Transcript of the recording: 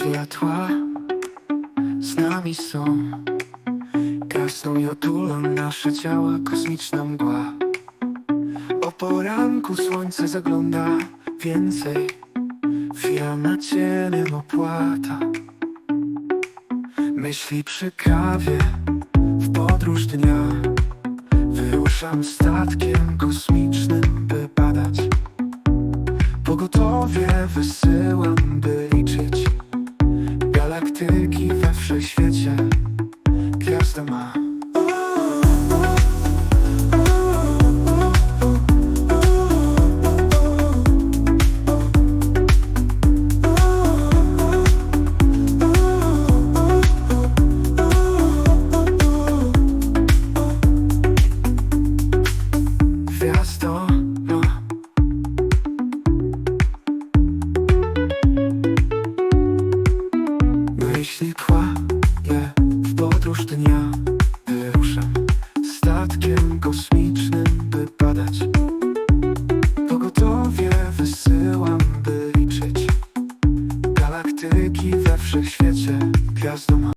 światła z nami są. Gasną i otulą nasze ciała kosmiczna mgła. O poranku słońce zagląda więcej. Fia cieniem opłata. Myśli przy kawie w podróż dnia. Wyruszam statkiem kosmicznym, by badać. Pogotowie wysyłam, by gwiazdo no. Myśli kładę w podróż dnia. Wyruszam statkiem kosmicznym, by badać Pogotowie wysyłam, by liczyć. Galaktyki we wszechświecie gwiazdom